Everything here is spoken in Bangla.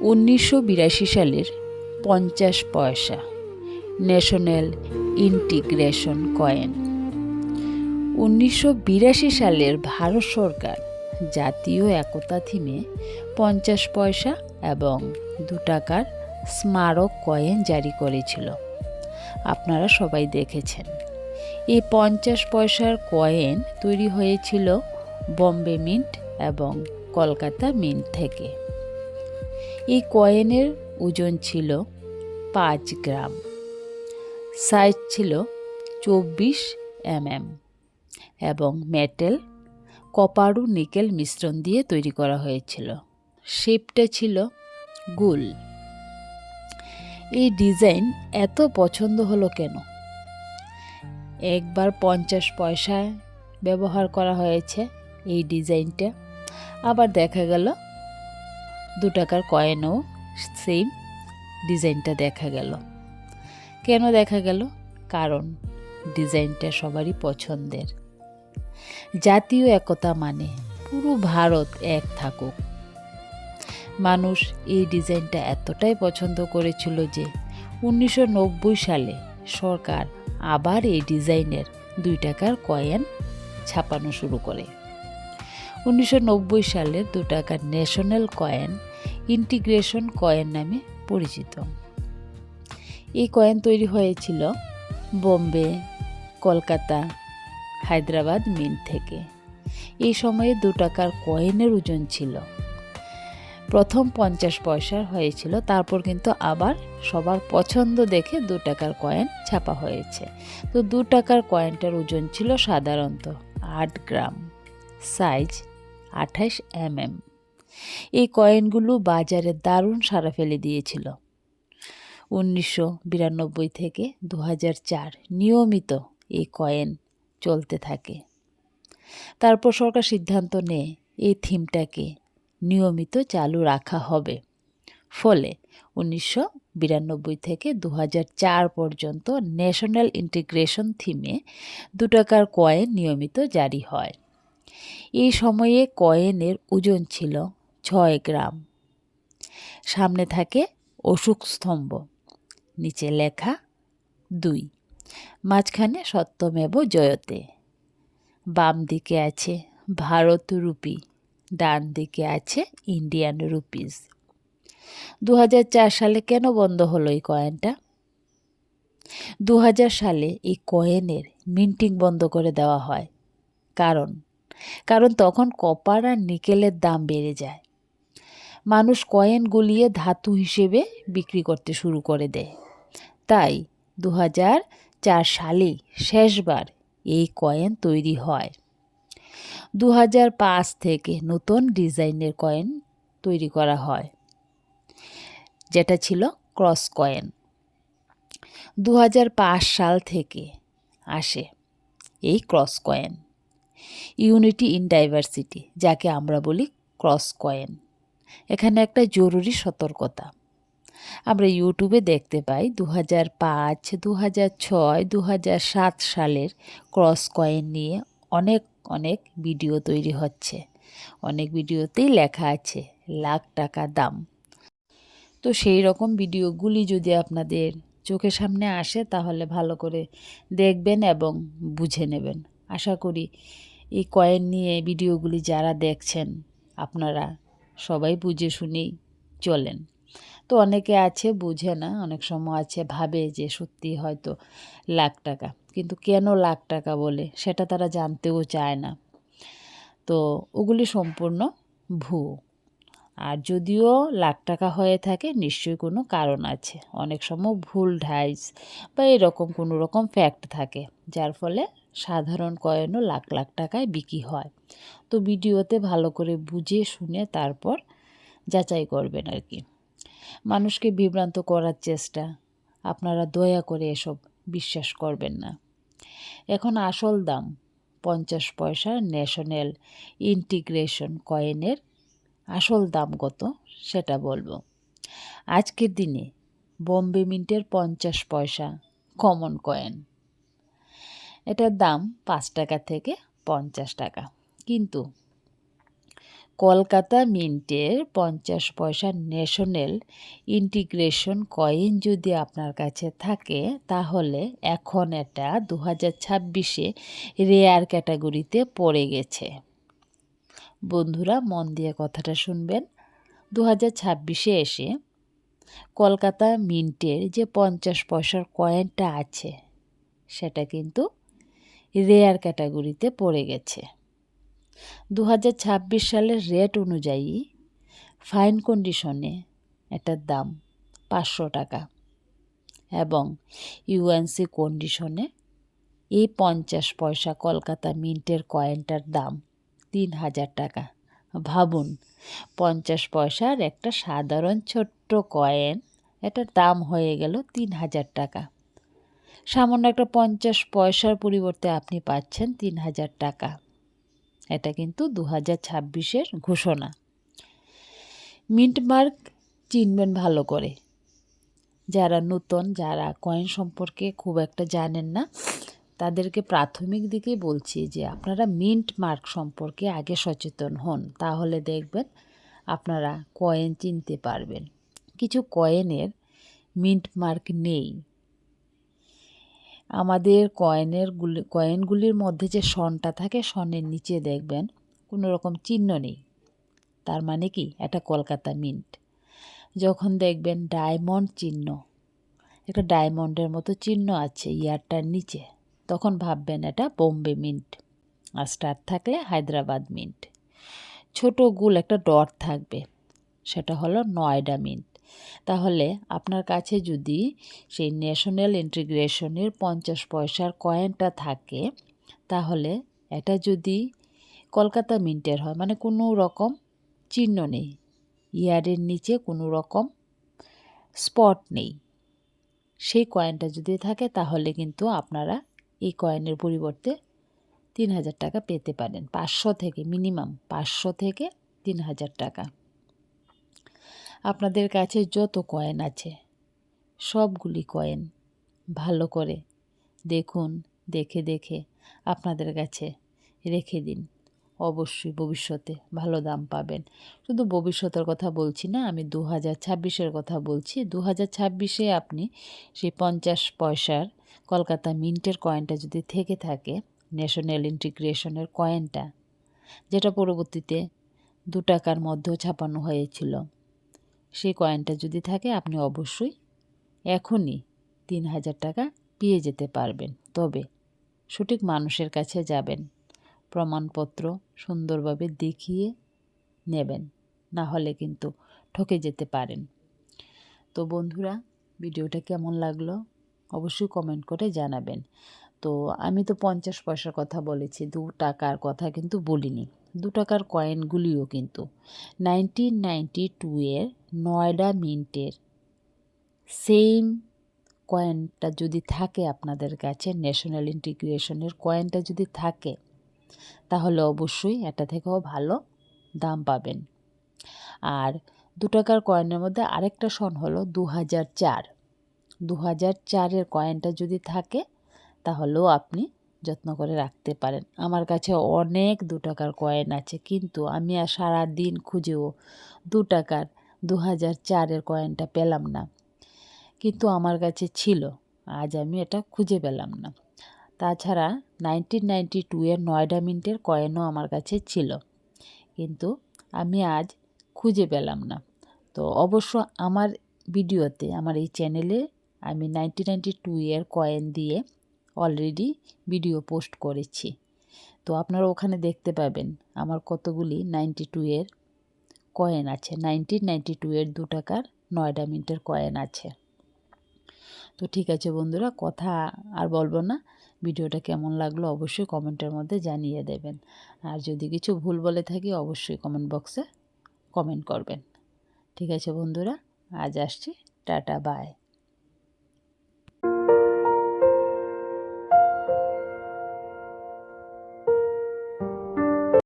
উনিশশো বিরাশি সালের পঞ্চাশ পয়সা ন্যাশনাল ইন্টিগ্রেশন কয়েন। উনিশশো বিরাশি সালের ভারত সরকার জাতীয় একতা থিমে পঞ্চাশ পয়সা এবং দু টাকার স্মারক কয়েন জারি করেছিল। আপনারা সবাই দেখেছেন। এই পঞ্চাশ পয়সার কয়েন তৈরি হয়েছিল বম্বে মিন্ট এবং কলকাতা মিন্ট থেকে। এই কয়েনের ওজন ছিল পাঁচ গ্রাম। সাইজ ছিল চব্বিশ এমএম এবং মেটেল, কপারু নিকেল মিশ্রণ দিয়ে তৈরি করা হয়েছিল। শেপটা ছিল গুল। এই ডিজাইন এত পছন্দ হলো কেন? একবার পঞ্চাশ পয়সায় ব্যবহার করা হয়েছে এই ডিজাইনটা। আবার দেখা গেল দু টাকার কয়েনও সেম ডিজাইনটা দেখা গেল। কেন দেখা গেল? কারণ ডিজাইনটা সবারই পছন্দের। জাতীয় একতা মানে পুরো ভারত এক থাকুক। মানুষ এই ডিজাইনটা এতটাই পছন্দ করেছিল যে উনিশশো নব্বই সালে সরকার আবার এই ডিজাইনের দুই টাকার কয়েন ছাপানো শুরু করে। উনিশশো সালের দু টাকার ন্যাশনাল কয়েন ইন্টিগ্রেশন কয়েন নামে পরিচিত। এই কয়েন তৈরি হয়েছিল বোম্বে, কলকাতা, হায়দ্রাবাদ, মিন্ট থেকে। এই সময়ে দু টাকার কয়েনের ওজন ছিল। প্রথম পঞ্চাশ পয়সার হয়েছিল, তারপর কিন্তু আবার সবার পছন্দ দেখে দু টাকার কয়েন ছাপা হয়েছে। তো দু টাকার কয়েনটার ওজন ছিল সাধারণত আট গ্রাম, সাইজ আঠাশ এমএম। এই কয়েনগুলো বাজারে দারুণ সারা ফেলে দিয়েছিল। উনিশশো বিরানব্বই থেকে দু নিয়মিত এই কয়েন চলতে থাকে। তারপর সরকার সিদ্ধান্ত নেয় এই থিমটাকে নিয়মিত চালু রাখা হবে। ফলে উনিশশো বিরানব্বই থেকে দু পর্যন্ত ন্যাশনাল ইন্টিগ্রেশন থিমে দু টাকার কয়েন নিয়মিত জারি হয়। এই সময়ে কয়েনের ওজন ছিল ছয় গ্রাম। সামনে থাকে অশোক স্তম্ভ, নিচে লেখা দুই। মাঝখানে সত্যমেব জয়তে। বাম দিকে আছে ভারত রুপি, ডান দিকে আছে ইন্ডিয়ান রুপিস। দু হাজার চার সালে কেন বন্ধ হলো এই কয়েনটা? দু হাজার সালে এই কয়েনের মিন্টিং বন্ধ করে দেওয়া হয়। কারণ কারণ তখন কপার আর নিকেলের দাম বেড়ে যায়। মানুষ কয়েন গুলিয়ে ধাতু হিসেবে বিক্রি করতে শুরু করে দেয়। তাই দু চার সালেই শেষবার এই কয়েন তৈরি হয়। দু থেকে নতুন ডিজাইনের কয়েন তৈরি করা হয়, যেটা ছিল ক্রস কয়েন। দু হাজার পাঁচ সাল থেকে আসে এই cross coin, unity in diversity, যাকে আমরা বলি ক্রস কয়েন। এখানে একটা জরুরি সতর্কতা। আমরা ইউটিউবে দেখতে পাই দু হাজার পাঁচ দু হাজার ছয় দু হাজার সাত সালের ক্রস কয়েন নিয়ে অনেক অনেক ভিডিও তৈরি হচ্ছে। অনেক ভিডিওতেই লেখা আছে লাখ টাকা দাম। তো সেই রকম ভিডিওগুলি যদি আপনাদের চোখের সামনে আসে তাহলে ভালো করে দেখবেন এবং বুঝে নেবেন। আশা করি এই কয়েন নিয়ে ভিডিওগুলি যারা দেখছেন, আপনারা সবাই বুঝে শুনেই চলেন। তো অনেকে আছে, বুঝে না, অনেক সময় আছে, ভাবে যে সত্যি হয়তো লাখ টাকা। কিন্তু কেন লাখ টাকা বলে? সেটা তারা জানতেও চায় না। তো ওগুলি সম্পূর্ণ ভুয়ো। আর যদিও লাখ টাকা হয়ে থাকে, নিশ্চয়ই কোনো কারণ আছে। অনেক সময় ভুল ঢাইস বা এরকম কোনো রকম ফ্যাক্ট থাকে, যার ফলে সাধারণ কয়েনও লাখ লাখ টাকায় বিক্রি হয়। তো ভিডিওতে ভালো করে বুঝে শুনে তারপর যাচাই করবেন আর কি। মানুষকে বিভ্রান্ত করার চেষ্টা। আপনারা দয়া করে এসব বিশ্বাস করবেন না। এখন আসল দাম পঞ্চাশ পয়সা ন্যাশনাল ইন্টিগ্রেশন কয়েনের আসল দাম কত সেটা বলব। আজকের দিনে বম্বে মিন্টের পঞ্চাশ পয়সা কমন কয়েন। এটার দাম পাঁচ টাকা থেকে পঞ্চাশ টাকা। কিন্তু কলকাতা মিন্টের পঞ্চাশ পয়সা ন্যাশনাল ইন্টিগ্রেশন কয়েন যদি আপনার কাছে থাকে, তাহলে এখন এটা দু হাজার ছাব্বিশে রেয়ার ক্যাটাগরিতে পড়ে গেছে। বন্ধুরা, মন দিয়ে কথাটা শুনবেন। দু হাজার ছাব্বিশে এসে কলকাতা মিন্টের যে পঞ্চাশ পয়সার কয়েনটা আছে, সেটা কিন্তু রেয়ার ক্যাটাগরিতে পড়ে গেছে। দু হাজার ছাব্বিশ সালের রেট অনুযায়ী ফাইন কন্ডিশনে এটার দাম পাঁচশো টাকা এবং ইউএনসি কন্ডিশনে এই পঞ্চাশ পয়সা কলকাতা মিন্টের কয়েনটার দাম তিন হাজার টাকা। ভাবুন, পঞ্চাশ পয়সার একটা সাধারণ ছোট্ট কয়েন এটার দাম হয়ে গেল তিন হাজার টাকা। সামান্য একটা পঞ্চাশ পয়সার পরিবর্তে আপনি পাচ্ছেন তিন হাজার টাকা। এটা কিন্তু দু হাজার ছাব্বিশের ঘোষণা। মিন্ট মার্ক চিনবেন ভালো করে। যারা নতুন, যারা কয়েন সম্পর্কে খুব একটা জানেন না, তাদেরকে প্রাথমিক দিকেই বলছি যে আপনারা মিন্ট মার্ক সম্পর্কে আগে সচেতন হন। তাহলে দেখবেন আপনারা কয়েন চিনতে পারবেন। কিছু কয়েনের মিন্ট মার্ক নেই। আমাদের কয়েনের গুলি, কয়েনগুলির মধ্যে যে সনটা থাকে, সনের নিচে দেখবেন কোনো রকম চিহ্ন নেই। তার মানে কি? এটা কলকাতা মিন্ট। যখন দেখবেন ডায়মন্ড চিহ্ন, একটা ডায়মন্ডের মতো চিহ্ন আছে ইয়ারটার নিচে, তখন ভাববেন এটা বোম্বে মিন্ট, আর স্টার থাকলে হায়দ্রাবাদ মিন্ট। ছোট গুল একটা ডট থাকবে, সেটা হলো নয়ডা মিন্ট। তাহলে আপনার কাছে যদি সেই ন্যাশনাল ইন্টিগ্রেশনের পঞ্চাশ পয়সার কয়েনটা থাকে, তাহলে এটা যদি কলকাতা মিন্টের হয় মানে কোনো রকম চিহ্ন নেই। ইয়ারের নিচে কোনো রকম স্পট নেই। সেই কয়েনটা যদি থাকে, তাহলে কিন্তু আপনারা এই কয়েনের পরিবর্তে তিন হাজার টাকা পেতে পারেন। পাঁচশো থেকে মিনিমাম পাঁচশো থেকে তিন হাজার টাকা। আপনাদের কাছে যত কয়েন আছে, সবগুলি কয়েন ভালো করে দেখুন, দেখে দেখে আপনাদের কাছে রেখে দিন। অবশ্যই ভবিষ্যতে ভালো দাম পাবেন। শুধু ভবিষ্যতের কথা বলছি না, আমি দু হাজার ছাব্বিশের কথা বলছি। দু হাজার ছাব্বিশে আপনি সেই পঞ্চাশ পয়সার কলকাতা মিন্টের কয়েনটা যদি থেকে থাকে, ন্যাশনাল ইন্টিগ্রেশনের কয়েনটা, যেটা পরবর্তীতে দু টাকার মধ্যেও ছাপানো হয়েছিল। সেই কয়েনটা যদি থাকে, আপনি অবশ্যই এখনই তিন হাজার টাকা পেয়ে যেতে পারবেন। তবে সঠিক মানুষের কাছে যাবেন, প্রমাণপত্র সুন্দরভাবে দেখিয়ে নেবেন, না হলে কিন্তু ঠকে যেতে পারেন। তো বন্ধুরা, ভিডিওটা কেমন লাগল? অবশ্যই কমেন্ট করে জানাবেন। তো আমি তো পঞ্চাশ পয়সার কথা বলেছি, দু টাকার কথা কিন্তু বলিনি। দু টাকার কয়েনগুলিও কিন্তু। নাইনটিন নাইনটি টু এর নয়ডা মিন্টের সেম কয়েনটা যদি থাকে আপনাদের কাছে ন্যাশনাল ইন্টিগ্রেশনের কয়েনটা যদি থাকে, তাহলে অবশ্যই এটা থেকেও ভালো দাম পাবেন। আর দু টাকার কয়েনের মধ্যে আরেকটা সন হলো দু হাজার চার। দু হাজার চারের কয়েনটা যদি থাকে তাহলেও আপনি যত্ন করে রাখতে পারেন। আমার কাছে অনেক দু টাকার কয়েন আছে, কিন্তু আমি আর সারা দিন খুঁজেও দু টাকার, দু হাজার চারের কয়েনটা পেলাম না। কিন্তু আমার কাছে ছিল, আজ আমি এটা খুঁজে পেলাম না। তাছাড়া নাইনটিন নাইনটি টু এর নয়ডা মিন্টের কয়েনও আমার কাছে ছিল, কিন্তু আমি আজ খুঁজে পেলাম না। তো অবশ্য আমার ভিডিওতে, আমার এই চ্যানেলে আমি নাইনটিন নাইনটি টু এর কয়েন দিয়ে অলরেডি ভিডিও পোস্ট করেছি। তো আপনারা ওখানে দেখতে পাবেন আমার কতগুলি নাইনটি টু এর কয়েন আছে। নাইনটিন নাইনটি এর দু টাকার নয়ডা মিন্টের কয়েন আছে। তো ঠিক আছে বন্ধুরা, কথা আর বলব না। ভিডিওটা কেমন লাগল অবশ্যই কমেন্টের মধ্যে জানিয়ে দেবেন। আর যদি কিছু ভুল বলে থাকি অবশ্যই কমেন্ট বক্সে কমেন্ট করবেন। ঠিক আছে বন্ধুরা, আজ আসছি। Tata bye